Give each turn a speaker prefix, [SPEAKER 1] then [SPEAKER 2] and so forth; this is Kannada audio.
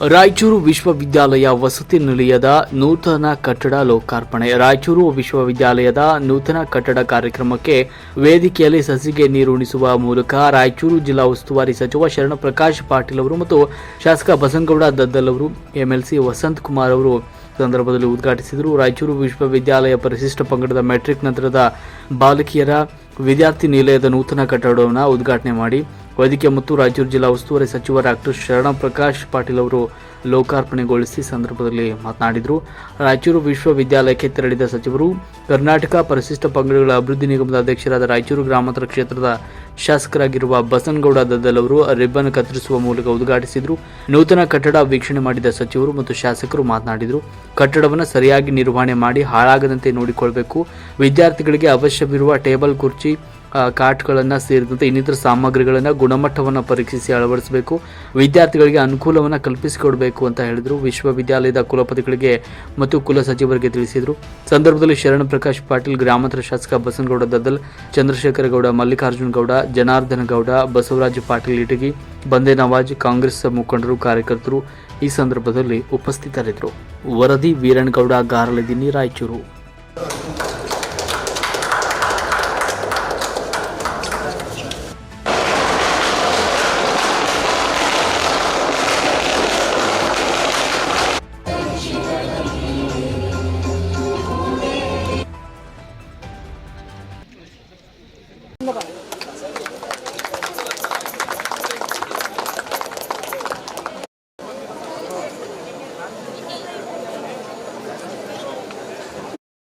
[SPEAKER 1] ರಾಯಚೂರು ವಿಶ್ವವಿದ್ಯಾಲಯ ವಸತಿ ನಿಲಯದ ನೂತನ ಕಟ್ಟಡ ಲೋಕಾರ್ಪಣೆ. ರಾಯಚೂರು ವಿಶ್ವವಿದ್ಯಾಲಯದ ನೂತನ ಕಟ್ಟಡ ಕಾರ್ಯಕ್ರಮಕ್ಕೆ ವೇದಿಕೆಯಲ್ಲಿ ಸಸಿಗೆ ನೀರು ಉಣಿಸುವ ಮೂಲಕ ರಾಯಚೂರು ಜಿಲ್ಲಾ ಉಸ್ತುವಾರಿ ಸಚಿವ ಶರಣಪ್ರಕಾಶ್ ಪಾಟೀಲ್ ಅವರು ಮತ್ತು ಶಾಸಕ ಬಸನಗೌಡ ದದ್ದಲ್ ಅವರು, ಎಂಎಲ್ಸಿ ವಸಂತ್ ಕುಮಾರ್ ಅವರು ಸಂದರ್ಭದಲ್ಲಿ ಉದ್ಘಾಟಿಸಿದರು. ರಾಯಚೂರು ವಿಶ್ವವಿದ್ಯಾಲಯ ಪರಿಶಿಷ್ಟ ಪಂಗಡದ ಮೆಟ್ರಿಕ್ ನಂತರದ ಬಾಲಕಿಯರ ವಿದ್ಯಾರ್ಥಿ ನಿಲಯದ ನೂತನ ಕಟ್ಟಡವನ್ನು ಉದ್ಘಾಟನೆ ಮಾಡಿ ವೈದ್ಯಕೀಯ ಮತ್ತು ರಾಯಚೂರು ಜಿಲ್ಲಾ ಉಸ್ತುವಾರಿ ಸಚಿವ ಡಾಕ್ಟರ್ ಶರಣ ಪ್ರಕಾಶ್ ಪಾಟೀಲ್ ಅವರು ಲೋಕಾರ್ಪಣೆಗೊಳಿಸಿ ಸಂದರ್ಭದಲ್ಲಿ ಮಾತನಾಡಿದರು. ರಾಯಚೂರು ವಿಶ್ವವಿದ್ಯಾಲಯಕ್ಕೆ ತೆರಳಿದ ಸಚಿವರು, ಕರ್ನಾಟಕ ಪರಿಶಿಷ್ಟ ಪಂಗಡಗಳ ಅಭಿವೃದ್ಧಿ ನಿಗಮದ ಅಧ್ಯಕ್ಷರಾದ ರಾಯಚೂರು ಗ್ರಾಮಾಂತರ ಕ್ಷೇತ್ರದ ಶಾಸಕರಾಗಿರುವ ಬಸನಗೌಡ ದದ್ದಲ್ ಅವರು ರಿಬ್ಬನ್ ಕತ್ತರಿಸುವ ಮೂಲಕ ಉದ್ಘಾಟಿಸಿದರು. ನೂತನ ಕಟ್ಟಡ ವೀಕ್ಷಣೆ ಮಾಡಿದ ಸಚಿವರು ಮತ್ತು ಶಾಸಕರು ಮಾತನಾಡಿದರು. ಕಟ್ಟಡವನ್ನು ಸರಿಯಾಗಿ ನಿರ್ವಹಣೆ ಮಾಡಿ ಹಾಳಾಗದಂತೆ ನೋಡಿಕೊಳ್ಳಬೇಕು ವಿದ್ಯಾರ್ಥಿಗಳಿಗೆ ಅವಶ್ಯವಿರುವ ಟೇಬಲ್, ಕುರ್ಚಿ ಕಾಟ್ಗಳನ್ನು ಸೇರಿದಂತೆ ಇನ್ನಿತರ ಸಾಮಗ್ರಿಗಳನ್ನು ಗುಣಮಟ್ಟವನ್ನು ಪರೀಕ್ಷಿಸಿ ಅಳವಡಿಸಬೇಕು, ವಿದ್ಯಾರ್ಥಿಗಳಿಗೆ ಅನುಕೂಲವನ್ನು ಕಲ್ಪಿಸಿಕೊಡಬೇಕು ಅಂತ ಹೇಳಿದರು ವಿಶ್ವವಿದ್ಯಾಲಯದ ಕುಲಪತಿಗಳಿಗೆ ಮತ್ತು ಕುಲ ಸಚಿವರಿಗೆ ತಿಳಿಸಿದರು. ಸಂದರ್ಭದಲ್ಲಿ ಶರಣ ಪ್ರಕಾಶ್ ಪಾಟೀಲ್, ಗ್ರಾಮಾಂತರ ಶಾಸಕ ಬಸನಗೌಡ ದದ್ದಲ್, ಚಂದ್ರಶೇಖರ ಗೌಡ, ಮಲ್ಲಿಕಾರ್ಜುನ ಗೌಡ, ಜನಾರ್ದನ ಗೌಡ, ಬಸವರಾಜ ಪಾಟೀಲ್ ಇಟಗಿ, ಬಂದೆ ನವಾಜ್, ಕಾಂಗ್ರೆಸ್ ಮುಖಂಡರು, ಕಾರ್ಯಕರ್ತರು ಈ ಸಂದರ್ಭದಲ್ಲಿ ಉಪಸ್ಥಿತರಿದ್ದರು. ವರದಿ ವೀರಣ್ಣಗೌಡ ಗಾರಲದಿನಿ ರಾಯಚೂರು だから